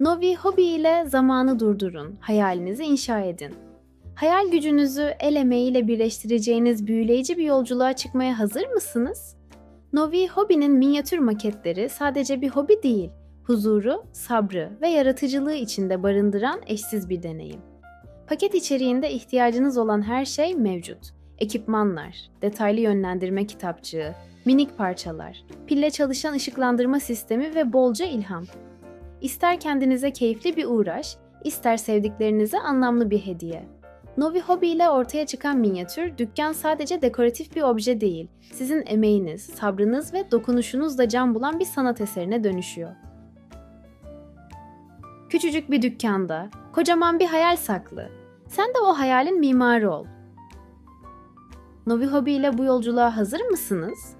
Novi Hobi ile zamanı durdurun, hayalinizi inşa edin. Hayal gücünüzü el emeğiyle birleştireceğiniz büyüleyici bir yolculuğa çıkmaya hazır mısınız? Novi Hobi'nin minyatür maketleri sadece bir hobi değil, huzuru, sabrı ve yaratıcılığı içinde barındıran eşsiz bir deneyim. Paket içeriğinde ihtiyacınız olan her şey mevcut. Ekipmanlar, detaylı yönlendirme kitapçığı, minik parçalar, pille çalışan ışıklandırma sistemi ve bolca ilham. İster kendinize keyifli bir uğraş, ister sevdiklerinize anlamlı bir hediye. Novi Hobby ile ortaya çıkan minyatür, dükkan sadece dekoratif bir obje değil, sizin emeğiniz, sabrınız ve dokunuşunuzla can bulan bir sanat eserine dönüşüyor. Küçücük bir dükkanda, kocaman bir hayal saklı. Sen de o hayalin mimarı ol. Novi Hobby ile bu yolculuğa hazır mısınız?